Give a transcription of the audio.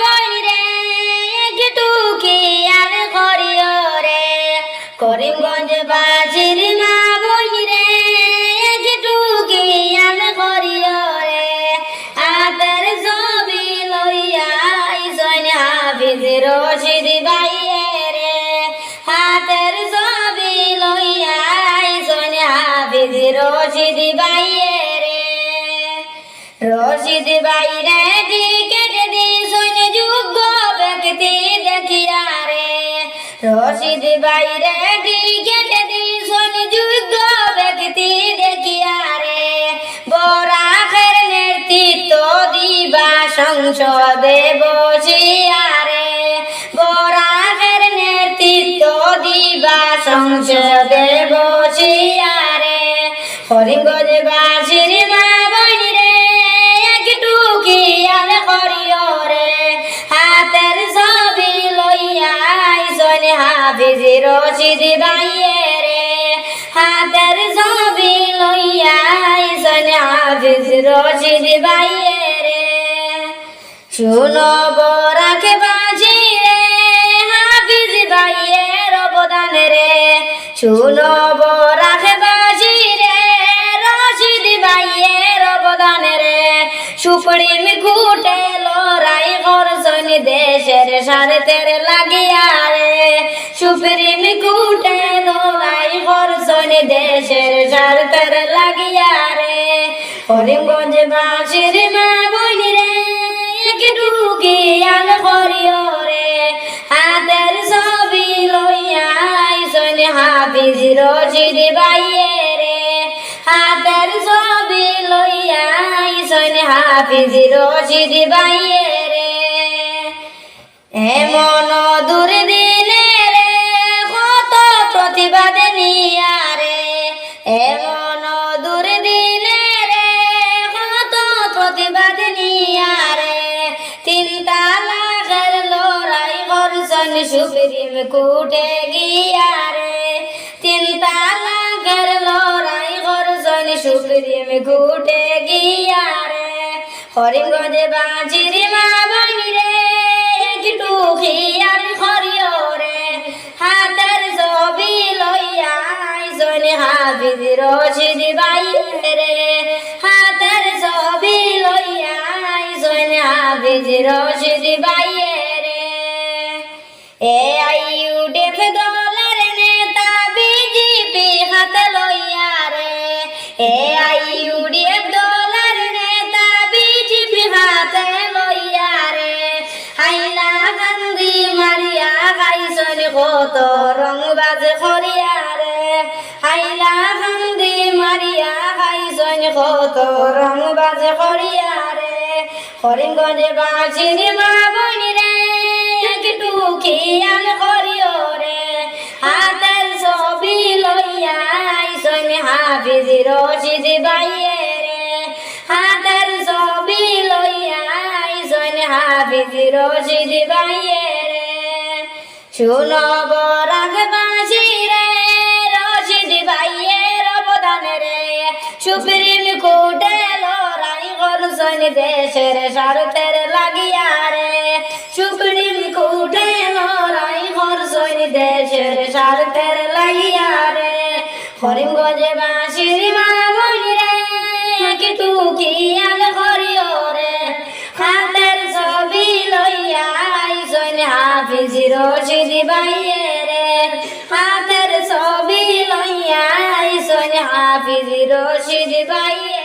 বই রে করিমগঞ্জ বাছির মা বই রে একটু খেয়াল করিও আতর ছবি লইয়া আইসন হাফিজ রশিদ বাইয়ে রে। হাতের ছবি লইয়া আইসন হাফিজ রশিদ বাইয়ে রে রশিদ বাইরে টিকেট দিছুন যোগ্য ব্যক্তি দেখিয়া রে। রশিদ বাইরে টিকেট দিছুন যোগ্য ব্যক্তি দেখিয়া রে। বরাকের নেতৃত্ব দিবা সংসদে বসিয়া রে। বরাকের নেতৃত্ব দিবা সংসদে বসিয়া রে। হরিঙ্গজ বাসির হাফিজ রশিদ বাইয়ে রে হাতের ছবি লইয়া আইসন হাফিজ রশিদ বাইয়ে রে শুনো বরাকে বাজি রে হাফিজ ভাইয়ের অবদান রে। শুনো বরাকে বাজি রে রশিদ ভাইয়ের অবদান রে। সুপ্রিম কোর্টে লড়াই করছেন দেশের স্বার্থের লাগিয়া রে সুপ্রিম কোর্টে লড়াই করছেন দেশের স্বার্থের লাগিয়া রে। করিমগঞ্জ বাসির মা বইনি রে একটু খেয়াল করিও রে। হাতের ছবি লইয়া আইসন হাফিজ রশিদ বাইয়ে রে। হাতের ছবি লইয়া আইসন হাফিজ রশিদ বাইয়ে রে। এমন দূর দিনে প্রতিবাদ নিয়া রে এমন দূর দিনে রে কত প্রতিবাদ নিয়া রে। তিন তালাকের লড়াই করছেন সুপ্রিম কোর্টে গিয়া রে। তিন তালাকের লড়াই করছেন সুপ্রিম কোর্টে গিয়া রে। হরিমগঞ্জে বাজির মা হাফিজ রশিদ বাইয়ে রে, হাতের ছবি লইয়াই আইসন হাফিজ রশিদ বাইয়ে রে। এ আইউ ডেফ দলের নেতা বিজেপি হাত লইয়া রে, এ কত রংবাজ করিয়া রে। হরিঙ্গজে বাঁচিনি মা বনি রে। একটু খেয়াল করিও রে। হাতের ছবি লইয়া আইসন হাফিজ রশিদ বাইয়ে রে। হাতের ছবি লইয়া আইসন হাফিজ রশিদ বাইয়ে রে। শুনো বরাক করছেন দেশের লাগিয়া রে? সুপ্রিম কোর্টে লড়াই করছেন দেশের স্বার্থের লাগিয়া রে। করিমগঞ্জে বাসির মা বলি রে একটু খেয়াল করিও রে। হাতের ছবি লইয়া আইসন হাফিজ রশিদ বাইয়ে রে। হাতের ছবি লইয়া আইসন হাফিজ বাইয়ে